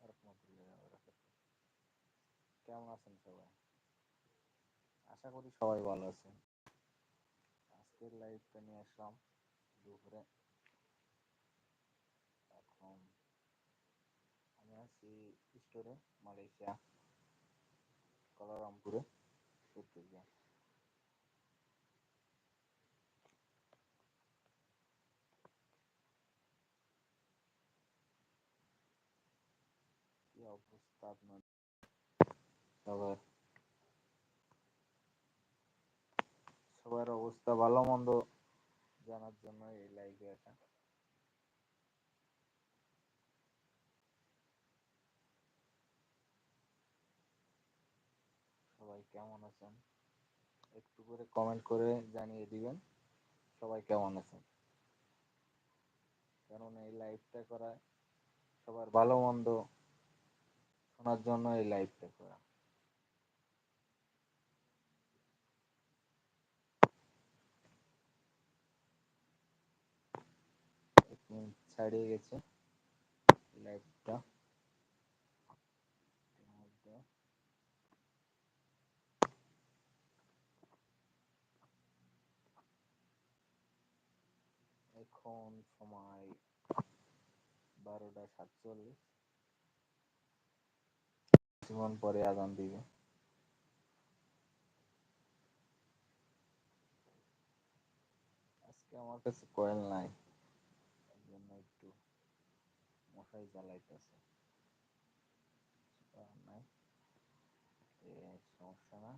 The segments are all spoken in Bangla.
বারাকাতুহু। কেমন আছেন সবাই আশা করি সবাই ভালো আজকের লাইভটা নিয়ে আসলাম দুপুরে এখন আমি আছি স্টোরে মালয়েশিয়া কলারামপুরে উত্তরদিয়া কি অবস্থা আপনার সবার সবার অবস্থা ভালো মন্দ জানার জন্য এই লাইভে আসা সবাই কেমন আছেন? একটু করে কমেন্ট করে জানিয়ে দিবেন, সবাই কেমন আছেন? কারণ এই লাইভটা করা সবার ভালো মন্দ শোনার জন্য এই লাইভটা করা। ছাড়িয়ে গেছে লাইভটা এখন সময় বারোটা সাতচল্লিশ। কিছুক্ষণ পরে আজান দিবে আজকে আমার কাছে কয়েল নাই জন্য একটু মশাই জ্বালাইতেছে সমস্যা না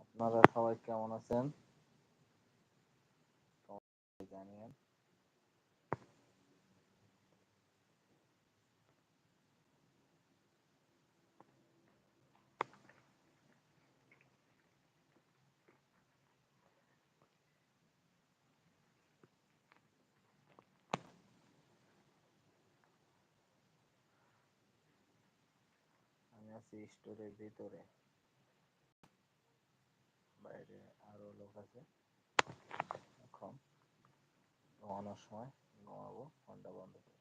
আপনারা সবাই কেমন আছেন জানিয়েন আমি আছি স্টোরের ভিতরে। বাইরে আরও লোক আছে। এখন ঘুমানোর সময় ঘুমাবো, ফোনটা বন্ধ করে।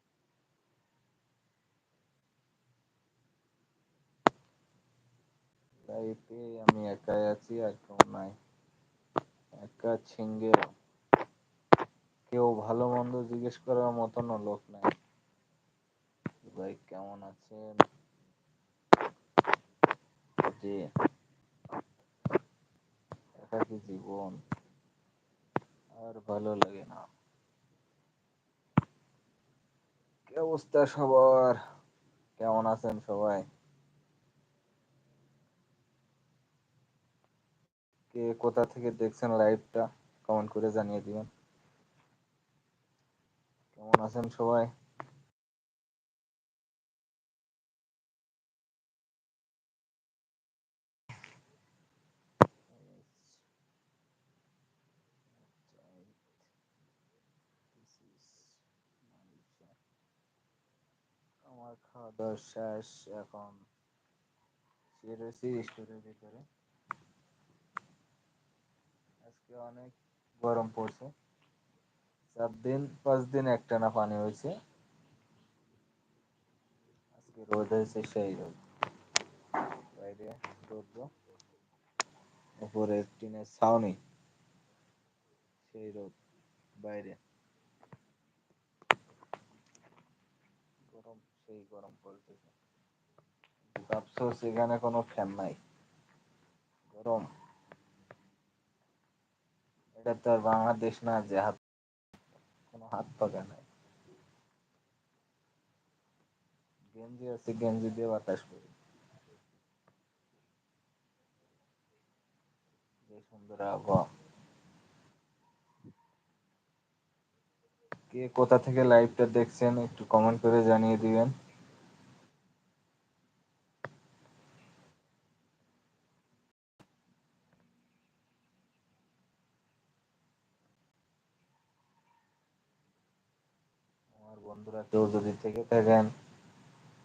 লাইফে আমি একাই আছি আর কেউ নাই। একা ছিঙ্গে। কেউ ভালো মন্দ জিজ্ঞেস করার মতনও লোক নাই। ভাই কেমন আছেন? যে একাকী জীবন আর ভালো লাগে না কি অবস্থা সবার? কেমন আছেন সবাই? কে কোথা থেকে দেখছেন লাইভটা কমেন্ট করে জানিয়ে দিবেন। কেমন আছেন সবাই? আমার খাওয়া দাওয়া শেষ, এখন রয়েছি ভিতরে। আজকে অনেক গরম পড়ছে। চার দিন, পাঁচ দিন একটানা পানি হয়েছে। আজকে রোদ হয়েছে, সেই রোদ। বাইরে রৌদ্র উপরে টিনের ছাউনি, সেই রোদ। বাইরে গরম সেই গরম পড়তেছে। আফসোস, এখানে কোনো ফ্যান নাই। গরম। এটা তো আর বাংলাদেশ না যে হাত, কোনো হাত পাকা নাই। গেঞ্জি আছে, গেঞ্জি দিয়ে বাতাস করি। সুন্দর আবহাওয়া। কে কোথা থেকে লাইভটা দেখছেন একটু কমেন্ট করে জানিয়ে দিবেন। আমার বন্ধুরা কেউ যদি থেকে থাকেন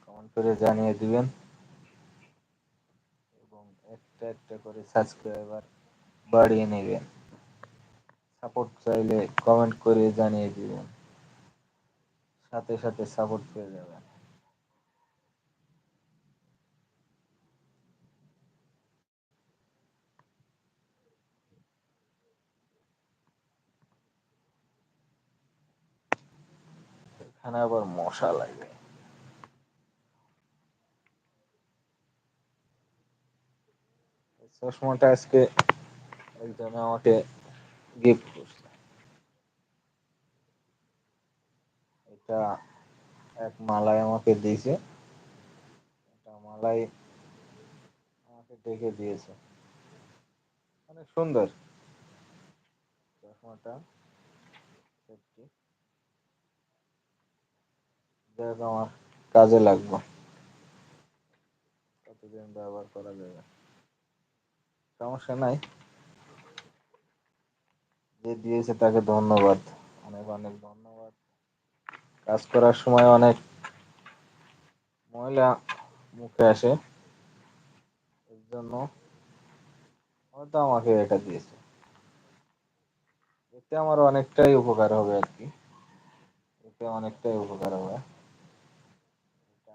কমেন্ট করে জানিয়ে দিবেন। এবং একটা একটা করে সাবস্ক্রাইবার বাড়িয়ে নেবেন। সাপোর্ট চাইলে কমেন্ট করে জানিয়ে দিবেন। সাথে সাথে সাপোর্ট পেয়ে যাবেন। এখানে আবার মশা লাগে। চশমাটা আজকে একজন আমাকে গিফট করছে। এটা এক মালাই আমাকে দিয়েছে। এটা মালাই আমাকে দেখে দিয়েছে। অনেক সুন্দর। চশমাটা হোক, আমার কাজে লাগবে। কতদিন ব্যবহার করা যাবে? সমস্যা নাই। যে দিয়েছে তাকে ধন্যবাদ। অনেক অনেক ধন্যবাদ। কাজ করার সময় অনেক ময়লা মুখে আসে। এর জন্য হয়তো আমাকে এটা দিয়েছে। এতে আমার অনেকটাই উপকার হবে আর কি। এতে অনেকটাই উপকার হবে। এটা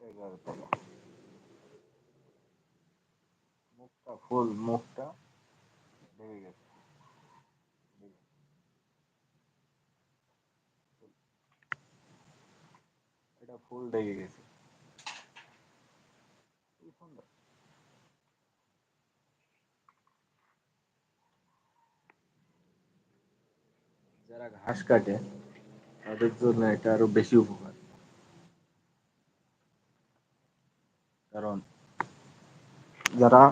এইভাবে করো। মুখটা ফুল মুখটা ঢেকে গেছে। এটা ফুল ঢেকে গেছে। যারা ঘাস কাটে, তাদের জন্য এটা আরও বেশি উপকার। কারণ যারা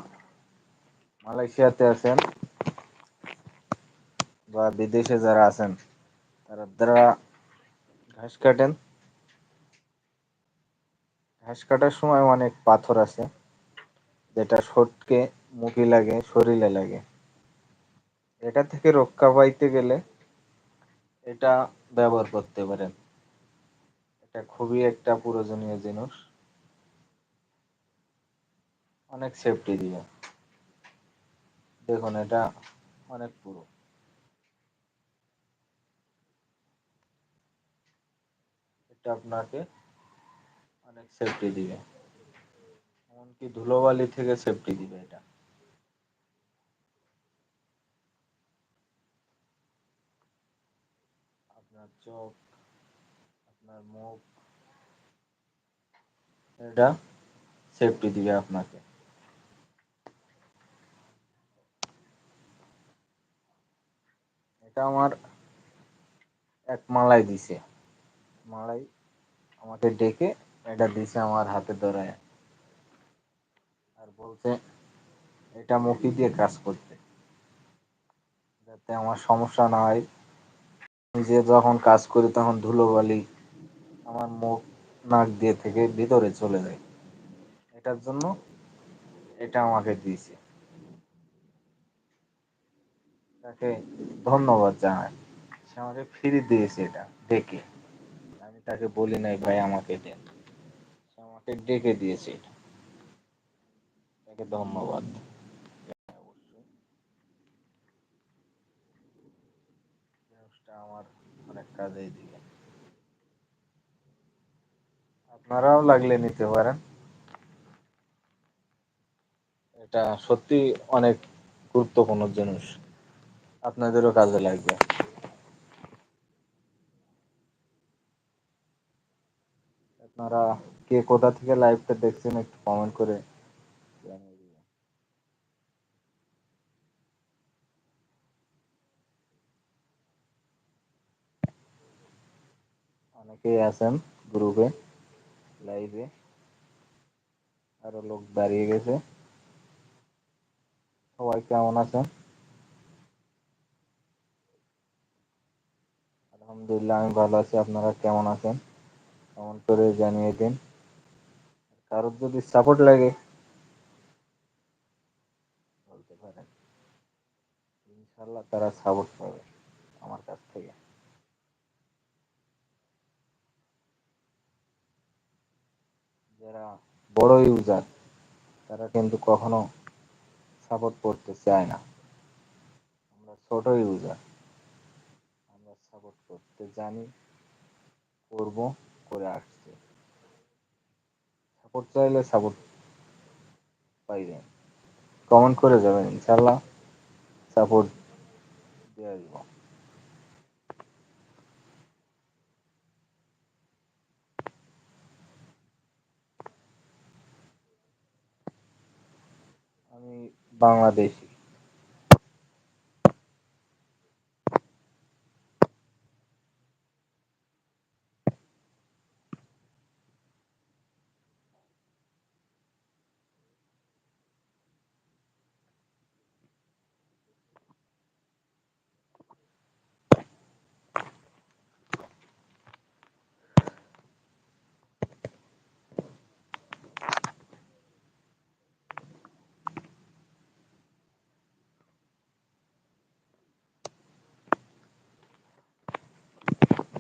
মালয়েশিয়াতে আছেন বা বিদেশে যারা আছেন, তারা যারা ঘাস কাটেন। ঘাস কাটার সময় অনেক পাথর আছে, যেটা সটকে মুখে লাগে, শরীরে লাগে। এটা থেকে রক্ষা পাইতে গেলে এটা ব্যবহার করতে পারেন। এটা খুবই একটা প্রয়োজনীয় জিনিস। অনেক সেফটি দিয়ে। দেখুন এটা অনেক পুরো এটা আপনাকে অনেক সেফটি দিবে। এমনকি ধুলোবালি থেকে সেফটি দিবে এটা। আপনার চোখ, আপনার মুখ, এটা সেফটি দিবে আপনাকে। এটা আমার এক মালাই দিছে। মালাই আমাকে ডেকে এটা দিছে আমার হাতে ধরায়। আর বলছে, এটা মুখি দিয়ে কাজ করতে। যাতে আমার সমস্যা না হয়। নিজে যখন কাজ করি তখন ধুলোবালি আমার মুখ, নাক দিয়ে থেকে ভিতরে চলে যায়। এটার জন্য এটা আমাকে দিয়েছে। তাকে ধন্যবাদ জানাই সে আমাকে ফ্রি দিয়েছে এটা, ডেকে। আমি তাকে বলি নাই, ভাই, আমাকে দেন সে আমাকে ডেকে দিয়েছে এটা। তাকে ধন্যবাদ। আমার অনেক কাজেই দিবে আপনারাও লাগলে নিতে পারেন। এটা সত্যি অনেক গুরুত্বপূর্ণ জিনিস। আপনাদেরও কাজে লাগবে। আপনারা কে কোথা থেকে লাইভটা দেখছেন একটু কমেন্ট করে অনেকেই আছেন গ্রুপে লাইভে আরও লোক দাঁড়িয়ে গেছে। সবাই কেমন আছেন? আলহামদুলিল্লাহ, আমি ভালো আছি। আপনারা কেমন আছেন? কমেন্ট করে জানিয়ে দিন। কারোর যদি সাপোর্ট লাগে, বলতে পারেন। ইনশাল্লাহ তারা সাপোর্ট পাবে আমার কাছ থেকে। যারা বড় ইউজার তারা কিন্তু কখনো সাপোর্ট করতে চায় না। আমরা ছোট ইউজার সাপোর্ট করতে জানি করব করে আসছি। সাপোর্ট চাইলে সাপোর্ট পাইবেন। কমেন্ট করে যাবেন ইনশাল্লাহ সাপোর্ট দিয়ে আসব আমি বাংলাদেশি।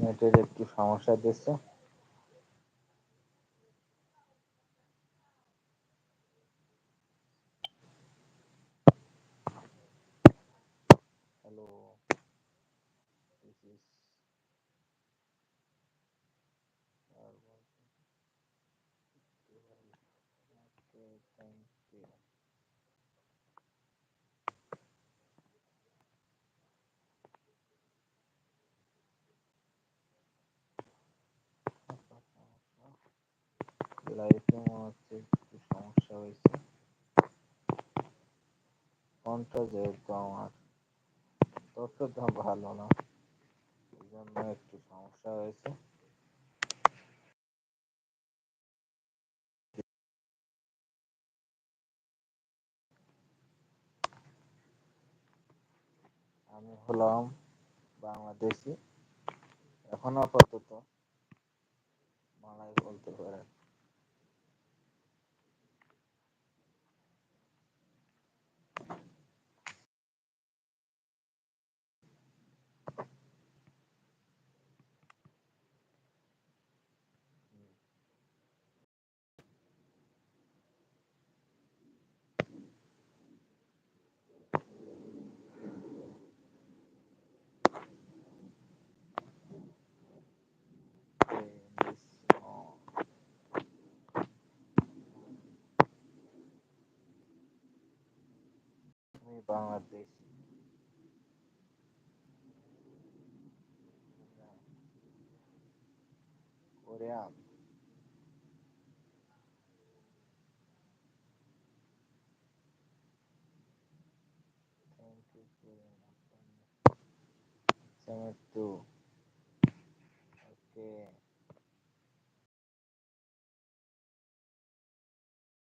নেটের একটু সমস্যা দিচ্ছে। লাইফে মনে হচ্ছে একটু সমস্যা হয়েছে। ফোনটা যেহেতু আমার ততটা ভালো না, এই জন্য একটু সমস্যা হয়েছে। আমি হলাম বাংলাদেশি। এখন আপাতত বাংলায় বলতে পারেন। resmi Bangladesh Korea. Thank you Sama tuh, Oke. okay.